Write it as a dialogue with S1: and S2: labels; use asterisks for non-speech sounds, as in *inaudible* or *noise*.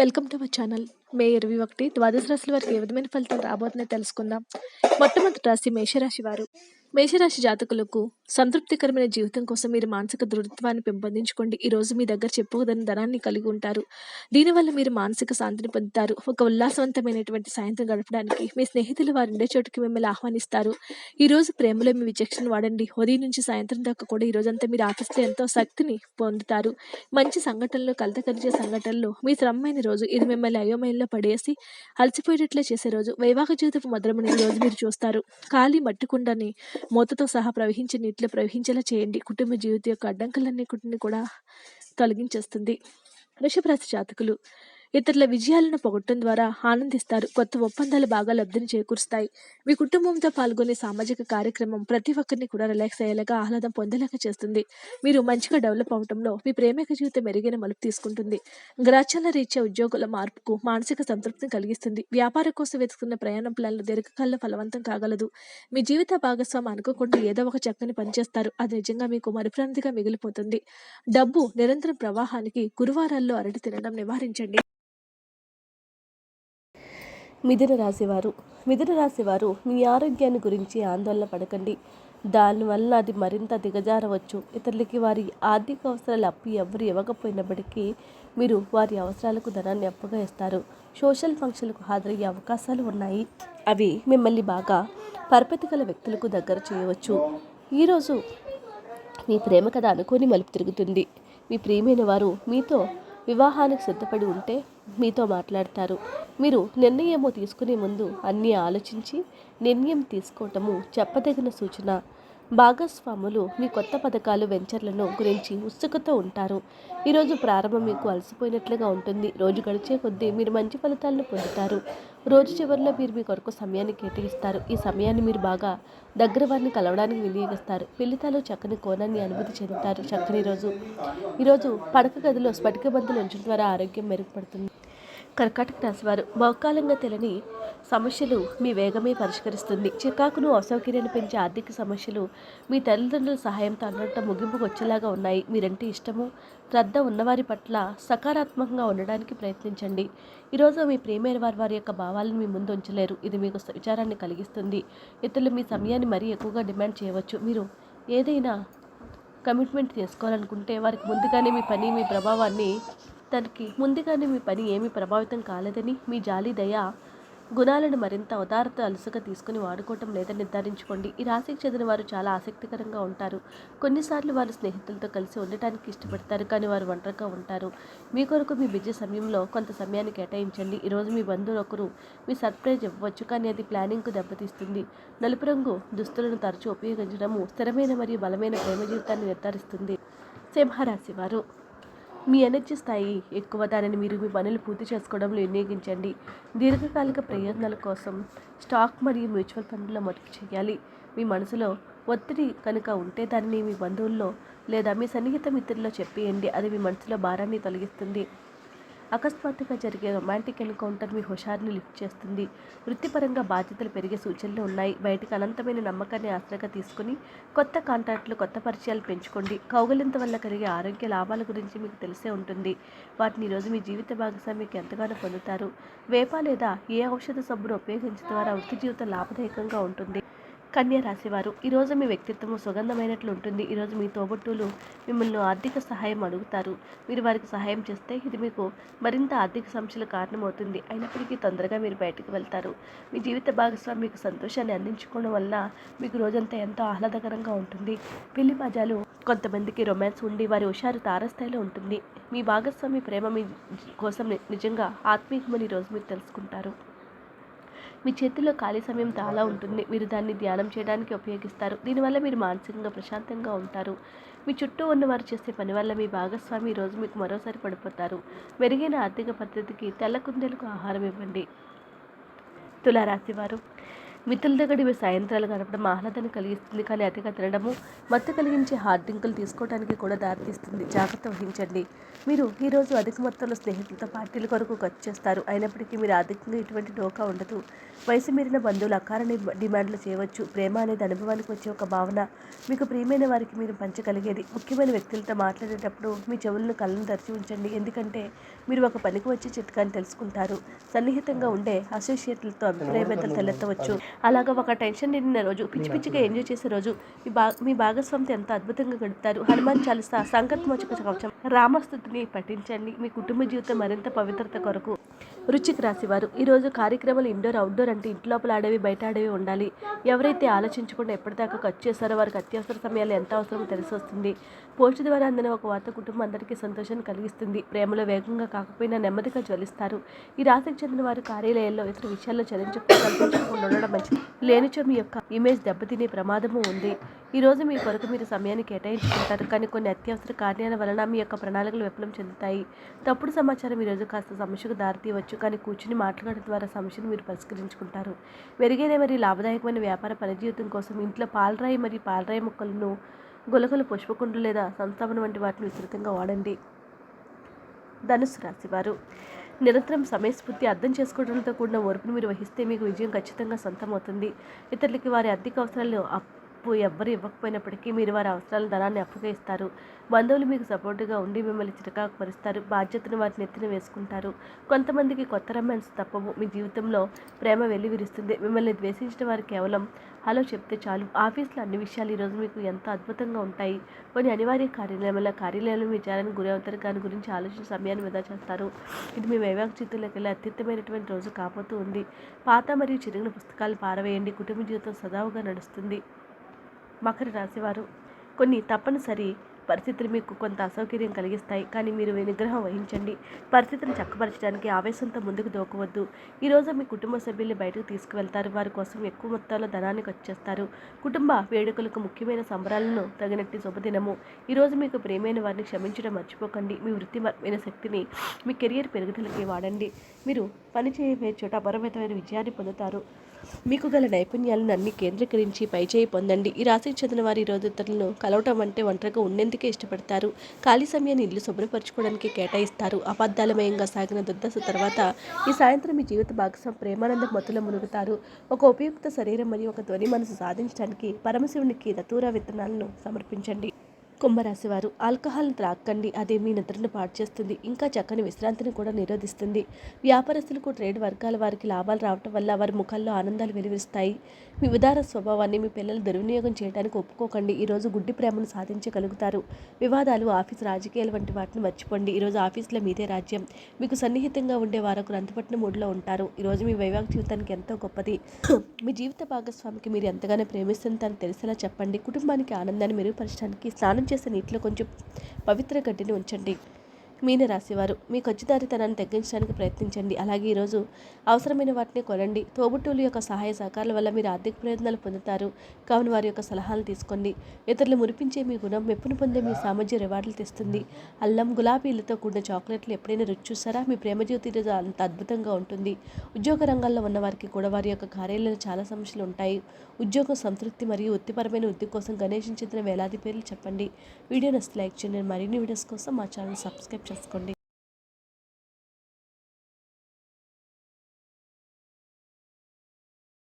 S1: Welcome to my channel. May ఇరవై ఒకటి ద్వాదశ రాశుల వారికి ఏ విధమైన ఫలితాలు రాబోతున్నాయి తెలుసుకుందాం. మొట్టమొదటి రాశి మేషరాశి వారు. మేషరాశి జాతకులకు సంతృప్తికరమైన జీవితం కోసం మీరు మానసిక దృఢత్వాన్ని పెంపొందించుకోండి. ఈ రోజు మీ దగ్గర చెప్పుకోదని ధనాన్ని కలిగి ఉంటారు. దీనివల్ల మీరు మానసిక శాంతిని పొందుతారు. ఒక ఉల్లాసవంతమైనటువంటి సాయంత్రం గడపడానికి మీ స్నేహితులు వారు ఉండే చోటుకి మిమ్మల్ని ఆహ్వానిస్తారు. ఈరోజు ప్రేమలో మీ విచక్షణ వాడండి. ఉదయం నుంచి సాయంత్రం దాకా కూడా ఈ రోజంతా మీరు ఆఫీస్లో ఎంతో శక్తిని పొందుతారు. మంచి సంఘటనలు కలతకరిచే సంఘటనలు మీ శ్రమమైన రోజు ఇది మిమ్మల్ని అయోమయంలో పడేసి అలసిపోయేటట్లే చేసే రోజు వైవాహిక జీవితపు మధురమని ఈ రోజు మీరు చూస్తారు. ఖాళీ మట్టుకుండని మూతతో సహా ప్రవహించే ఇట్లా ప్రవహించేలా చేయండి. కుటుంబ జీవితం యొక్క అడ్డంకులన్నిటిని కూడా తొలగించేస్తుంది. వృషభరాశి జాతకులు ఇతరుల విజయాలను పొగట్టడం ద్వారా ఆనందిస్తారు. కొత్త ఒప్పందాలు బాగా లబ్ధిని చేకూరుస్తాయి. మీ కుటుంబంతో పాల్గొనే సామాజిక కార్యక్రమం ప్రతి ఒక్కరిని కూడా రిలాక్స్ అయ్యేలాగా ఆహ్లాదం పొందేలాగా చేస్తుంది. మీరు మంచిగా డెవలప్ అవడంలో మీ ప్రేమిక జీవితం మెరుగైన మలుపు తీసుకుంటుంది. గ్రాచాల రీత్యా ఉద్యోగుల మార్పుకు మానసిక సంతృప్తిని కలిగిస్తుంది. వ్యాపారం కోసం వెతుకున్న ప్రయాణం ప్లాన్లు దీర్ఘకాలంలో ఫలవంతం కాగలదు. మీ జీవిత భాగస్వామి అనుకోకుండా ఏదో ఒక చక్కని పనిచేస్తారు అది నిజంగా మీకు మరుప్రాంతిగా మిగిలిపోతుంది. డబ్బు నిరంతరం ప్రవాహానికి గురువారాల్లో అరటి తినడం నివారించండి.
S2: మిథున రాశివారు. మిథున రాశివారు మీ ఆరోగ్యాన్ని గురించి ఆందోళన పడకండి. దానివల్ల అది మరింత దిగజారవచ్చు. ఇతరులకి వారి ఆర్థిక అవసరాలు అప్పు ఎవరు ఇవ్వకపోయినప్పటికీ మీరు వారి అవసరాలకు ధనాన్ని అప్పుగా ఇస్తారు సోషల్ ఫంక్షన్లకు హాజరయ్యే అవకాశాలు ఉన్నాయి. అవి మిమ్మల్ని బాగా పరపతి గల వ్యక్తులకు దగ్గర చేయవచ్చు. ఈరోజు మీ ప్రేమ కథ అనుకోని మలుపు తిరుగుతుంది. మీ ప్రియమైన వారు మీతో వివాహానికి సిద్ధపడి ఉంటే మీతో మాట్లాడతారు. మీరు నిర్ణయము తీసుకునే ముందు అన్నీ ఆలోచించి నిర్ణయం తీసుకోవటము చెప్పదగిన సూచన. భాగస్వాములు మీ కొత్త పథకాలు వెంచర్లను గురించి ఉత్సుకతో ఉంటారు. ఈరోజు ప్రారంభం మీకు అలసిపోయినట్లుగా ఉంటుంది. రోజు గడిచే కొద్దీ మీరు మంచి ఫలితాలను పొందుతారు. రోజు చివరిలో మీరు మీ కొరకు సమయాన్ని కేటాయిస్తారు. ఈ సమయాన్ని మీరు బాగా దగ్గర వారిని కలవడానికి వినియోగిస్తారు. పెళ్ళితాలు చక్కని కోణాన్ని అనుభూతి చెందుతారు. చక్కని రోజు. ఈరోజు పడక గదిలో స్ఫటిక బంతులు ఉంచడం ద్వారా ఆరోగ్యం మెరుగుపడుతుంది. కర్కాటక రాశివారు బహుకాలంగా తెలియని సమస్యలు మీ వేగమే పరిష్కరిస్తుంది. చికాకును అసౌకర్యాన్ని పెంచే ఆర్థిక సమస్యలు మీ తల్లిదండ్రుల సహాయంతో అన్నట్టు ముగింపుకు వచ్చేలాగా ఉన్నాయి. మీరంటే ఇష్టము? శ్రద్ధ ఉన్నవారి పట్ల సకారాత్మకంగా ఉండడానికి ప్రయత్నించండి. ఈరోజు మీ ప్రేమైన వారి వారి యొక్క భావాలను మీ ముందు ఉంచలేరు. ఇది మీకు విచారాన్ని కలిగిస్తుంది. ఇతరులు మీ సమయాన్ని మరీ ఎక్కువగా డిమాండ్ చేయవచ్చు. మీరు ఏదైనా కమిట్మెంట్ చేసుకోవాలనుకుంటే వారికి ముందుగానే మీ పని మీ ప్రభావాన్ని తనకి ముందుగానే మీ పని ఏమీ ప్రభావితం కాలేదని మీ జాలి దయ గుణాలను మరింత ఉదారత అలసగా తీసుకుని వాడుకోవటం లేదని నిర్ధారించుకోండి. ఈ రాశికి చెందిన వారు చాలా ఆసక్తికరంగా ఉంటారు. కొన్నిసార్లు వారు స్నేహితులతో కలిసి ఉండటానికి ఇష్టపడతారు కానీ వారు ఒంటరిగా ఉంటారు. మీ కొరకు మీ బిజీ సమయంలో కొంత సమయాన్ని కేటాయించండి. ఈరోజు మీ బంధువులు ఒకరు మీ సర్ప్రైజ్ ఇవ్వవచ్చు కానీ అది ప్లానింగ్కు దెబ్బతీస్తుంది. నలుపు రంగు దుస్తులను తరచూ ఉపయోగించడము స్థిరమైన మరియు బలమైన ప్రేమ జీవితాన్ని నిర్ధారిస్తుంది. సింహరాశి వారు మీ ఎనర్జీ స్థాయి ఎక్కువ దానిని మీరు మీ పనులు పూర్తి చేసుకోవడంలో వినియోగించండి. దీర్ఘకాలిక ప్రయోజనాల కోసం స్టాక్ మరియు మ్యూచువల్ ఫండ్లో మదుపు చేయాలి. మీ మనసులో ఒత్తిడి కనుక ఉంటే దానిని మీ బంధువుల్లో లేదా మీ సన్నిహిత మిత్రుల్లో చెప్పేయండి. అది మీ మనసులో భారాన్ని తొలగిస్తుంది. అకస్మాత్తుగా జరిగే రొమాంటిక్ ఎన్కౌంటర్ మీ హుషారుని లిఫ్ట్ చేస్తుంది. వృత్తిపరంగా బాధ్యతలు పెరిగే సూచనలు ఉన్నాయి. బయటకు అనంతమైన నమ్మకాన్ని ఆశ్రగా తీసుకుని కొత్త కాంట్రాక్టులు కొత్త పరిచయాలు పెంచుకోండి. కౌగలింత వల్ల కలిగే ఆరోగ్య లాభాల గురించి మీకు తెలిసే ఉంటుంది. వాటిని ఈరోజు మీ జీవిత భాగస్వామికి ఎంతగానో పొందుతారు. వేప లేదా ఏ ఔషధ సబ్బును ఉపయోగించడం ద్వారా వృత్తి జీవితం లాభదాయకంగా ఉంటుంది. కన్యా రాశివారు ఈరోజు మీ వ్యక్తిత్వం సుగంధమైనట్లు ఉంటుంది. ఈరోజు మీ తోబుట్టులు మిమ్మల్ని ఆర్థిక సహాయం అడుగుతారు. మీరు వారికి సహాయం చేస్తే ఇది మీకు మరింత ఆర్థిక సమస్యలు కారణమవుతుంది. అయినప్పటికీ తొందరగా మీరు బయటకు వెళ్తారు. మీ జీవిత భాగస్వామి మీకు సంతోషాన్ని అందించుకోవడం వల్ల మీకు రోజంతా ఎంతో ఆహ్లాదకరంగా ఉంటుంది. పెళ్ళి మజాలు కొంతమందికి రొమాన్స్ ఉండి వారి హుషారు తారస్థాయిలో ఉంటుంది. మీ భాగస్వామి ప్రేమ మీ కోసం నిజంగా ఆత్మీయమని ఈరోజు మీరు తెలుసుకుంటారు. మీ చేతిలో ఖాళీ సమయం చాలా ఉంటుంది. మీరు దాన్ని ధ్యానం చేయడానికి ఉపయోగిస్తారు. దీనివల్ల మీరు మానసికంగా ప్రశాంతంగా ఉంటారు. మీ చుట్టూ ఉన్నవారు చేసే పని వల్ల మీ భాగస్వామి ఈరోజు రోజు మీకు మరోసారి పడిపోతారు. మెరుగైన ఆర్థిక పద్ధతికి తెల్ల కుందేలకు ఆహారం ఇవ్వండి. తులారాశి వారు మిత్రులతో గడిపే సాయంత్రాలు గడపడం ఆహ్లాదాన్ని కలిగిస్తుంది. కానీ అతిగా తినడము మత్తు కలిగించే హార్డ్ డ్రింకులు తీసుకోవడానికి కూడా దారితీస్తుంది. జాగ్రత్త వహించండి. మీరు ఈరోజు అధిక మొత్తంలో స్నేహితులతో పార్టీల కొరకు ఖర్చు చేస్తారు. అయినప్పటికీ మీరు ఆర్థికంగా ఎటువంటి డోకా ఉండదు. వయసు మీరిన బంధువులు అకారణ డిమాండ్లు చేయవచ్చు. ప్రేమ అనేది అనుభవానికి వచ్చే ఒక భావన. మీకు ప్రియమైన వారికి మీరు పంచగలిగేది. ముఖ్యమైన వ్యక్తులతో మాట్లాడేటప్పుడు మీ చెవులను కళ్ళను తెరిచి ఉంచండి. ఎందుకంటే మీరు ఒక పనికి వచ్చే చిట్కాని తెలుసుకుంటారు. సన్నిహితంగా ఉండే అసోసియేట్లతో అభిప్రాయ తలెత్తవచ్చు. అలాగా ఒక టెన్షన్ నిండిన రోజు పిచ్చి పిచ్చిగా ఎంజాయ్ చేసే రోజు మీ బా మీ భాగస్వామితో ఎంత అద్భుతంగా గడుపుతారు? హనుమాన్ చాలీసా సంకట్మోచక కవచం రామస్థుతిని పఠించండి. మీ కుటుంబ జీవితం మరింత పవిత్రత కొరకు. రుచికి రాశివారు. ఈరోజు కార్యక్రమాలు ఇండోర్ అవుట్డోర్ అంటే ఇంటి లోపల ఆడేవి బయట ఆడేవి ఉండాలి. ఎవరైతే ఆలోచించకుండా ఎప్పటిదాకా ఖర్చు చేస్తారో వారికి అత్యవసర సమయాలు ఎంత అవసరమో తెలిసి వస్తుంది. పోస్ట్ ద్వారా అందిన ఒక వార్త కుటుంబం అందరికీ సంతోషాన్ని కలిగిస్తుంది. ప్రేమలో వేగంగా కాకపోయినా నెమ్మదిగా జ్వలిస్తారు. ఈ రాశికి చెందిన వారు కార్యాలయాల్లో ఇతర విషయాల్లో చలించకుండా ఉండడం మంచిది. లేనిచో మీ యొక్క ఇమేజ్ దెబ్బతినే ప్రమాదము ఉంది. ఈరోజు మీ కొరకు మీరు సమయాన్ని కేటాయించుకుంటారు కానీ కొన్ని అత్యవసర కార్యాల వలన మీ యొక్క ప్రణాళికలు విఫలం చెందుతాయి. తప్పుడు సమాచారం ఈరోజు కాస్త సమస్యకు దారితీయవచ్చు కానీ కూర్చుని మాట్లాడడం ద్వారా సమస్యను మీరు పరిష్కరించుకుంటారు. మెరుగైన మరియు లాభదాయకమైన వ్యాపార పనిజీవితం కోసం ఇంట్లో పాలరాయి మరియు పాలరాయి మొక్కలను గులకలు పుష్పకుండ్లు లేదా సంస్థాపన వంటి వాటిని విస్తృతంగా వాడండి. ధనుసు రాశివారు నిరంతరం సమయస్ఫూర్తి అర్థం చేసుకోవడంతో కూడిన ఓర్పును మీరు వహిస్తే మీకు విజయం ఖచ్చితంగా సొంతమవుతుంది. ఇతరులకి వారి ఆర్థిక అవసరాలు అప్పు ఎవ్వరు ఇవ్వకపోయినప్పటికీ మీరు వారి అవసరాల ధనాన్ని అప్పుగా ఇస్తారు బంధువులు మీకు సపోర్టుగా ఉండి మిమ్మల్ని చిరకాకు పరుస్తారు బాధ్యతను వారి నెత్తిన వేసుకుంటారు. కొంతమందికి కొత్త రొమాన్స్ తప్పవు. మీ జీవితంలో ప్రేమ వెల్లివిరుస్తుంది. మిమ్మల్ని ద్వేషించిన వారు కేవలం హలో చెప్తే చాలు. ఆఫీస్లో అన్ని విషయాలు ఈరోజు మీకు ఎంత అద్భుతంగా ఉంటాయి. కొన్ని అనివార్య కార్యాలయం వల్ల కార్యాలయంలో విచారానికి గురి అవుతారు. దాని గురించి ఆలోచన సమయాన్ని వృధా చేస్తారు. ఇది మీ వైవాహిక జీవితంలోకి వెళ్ళి అత్యుత్తమైనటువంటి రోజు కాపోతూ ఉంది. పాత మరియు చిరిగిన పుస్తకాలు పారవేయండి. కుటుంబ జీవితం సదావుగా నడుస్తుంది. మకర రాశివారు. కొన్ని తప్పనిసరి పరిస్థితులు మీకు కొంత అసౌకర్యం కలిగిస్తాయి. కానీ మీరు నిగ్రహం వహించండి. పరిస్థితిని చక్కపరచడానికి ఆవేశంతో ముందుకు దూకవద్దు. ఈరోజు మీ కుటుంబ సభ్యుల్ని బయటకు తీసుకువెళ్తారు. వారి కోసం ఎక్కువ మొత్తంలో ధనాన్ని వచ్చేస్తారు కుటుంబ వేడుకలకు ముఖ్యమైన సంబరాలను తగినట్టు శుభదినము. ఈరోజు మీకు ప్రేమైన వారిని క్షమించడం మర్చిపోకండి. మీ వృత్తిపరమైన శక్తిని మీ కెరియర్ పెరుగుదలకి వాడండి. మీరు పనిచేయబోయే చోట అపరిమితమైన విజయాన్ని పొందుతారు. మీకు గల నైపుణ్యాలను అన్ని కేంద్రీకరించి పైచేయి పొందండి. ఈ రాశికి చెందిన వారి రోజు ఇతరులను కలవటం అంటే ఒంటరిగా ఉండేందుకే ఇష్టపడతారు. ఖాళీ సమయాన్ని ఇల్లు శుభ్రపరచుకోవడానికి కేటాయిస్తారు. అబద్ధాలమయంగా సాగిన దుర్దశ తర్వాత ఈ సాయంత్రం మీ జీవిత భాగస్వామి ప్రేమానంద మత్తులో మునుగుతారు. ఒక ఉపయుక్త శరీరం మరియు ఒక ధ్వని మనసు సాధించడానికి పరమశివునికి దతూర విత్తనాలను సమర్పించండి. కుంభరాశి వారు ఆల్కహాల్ని త్రాక్కండి అది మీ నిద్రను పాడు చేస్తుంది ఇంకా చక్కని విశ్రాంతిని కూడా నిరోధిస్తుంది. వ్యాపారస్తులకు ట్రేడ్ వర్గాల వారికి లాభాలు రావటం వల్ల వారి ముఖాల్లో ఆనందాలు వెలువరిస్తాయి. మీ ఉదార స్వభావాన్ని మీ పిల్లలు దుర్వినియోగం చేయడానికి ఒప్పుకోకండి ఈరోజు గుడ్డి ప్రేమను సాధించగలుగుతారు. వివాదాలు ఆఫీస్ రాజకీయాలు వంటి వాటిని మర్చిపోండి ఈరోజు ఆఫీసులో మీదే రాజ్యం. మీకు సన్నిహితంగా ఉండే వారు అంతుపట్టిన మూడ్లో ఉంటారు. ఈరోజు మీ వైవాహిక జీవితానికి ఎంతో గొప్పది. *clears throat* మీ జీవిత భాగస్వామికి మీరు ఎంతగానో ప్రేమిస్తుందని తెలిసేలా చెప్పండి. కుటుంబానికి ఆనందాన్ని మెరుగుపరచడానికి స్నానం చేసే నీటిలో కొంచెం పవిత్ర గడ్డిని ఉంచండి. మీనరాశివారు మీ ఖచ్చిదారితనాన్ని తగ్గించడానికి ప్రయత్నించండి. అలాగే ఈరోజు అవసరమైన వాటిని కొనండి. తోబుట్టువుల యొక్క సహాయ సహకారాల వల్ల మీరు ఆర్థిక ప్రయోజనాలు పొందుతారు. కావున వారి యొక్క సలహాలు తీసుకోండి. ఇతరులు మురిపించే మీ గుణం మెప్పును పొందే మీ సామర్థ్య రివార్డులు తెస్తుంది. అల్లం గులాబీలతో కూడిన చాక్లెట్లు ఎప్పుడైనా రుచి చూసారా మీ ప్రేమ జ్యోతి ఈరోజు అంత అద్భుతంగా ఉంటుంది. ఉద్యోగ రంగాల్లో ఉన్న వారికి కూడా వారి యొక్క కార్యాలయంలో చాలా సమస్యలు ఉంటాయి. ఉద్యోగం సంతృప్తి మరియు వృత్తిపరమైన వృద్ధి కోసం గణేశం చెందిన వేలాది పేర్లు చెప్పండి. వీడియో నచ్చితే లైక్ చేయండి. మరిన్ని వీడియోస్ కోసం మా ఛానల్ సబ్స్క్రైబ్ చేసుకోండి.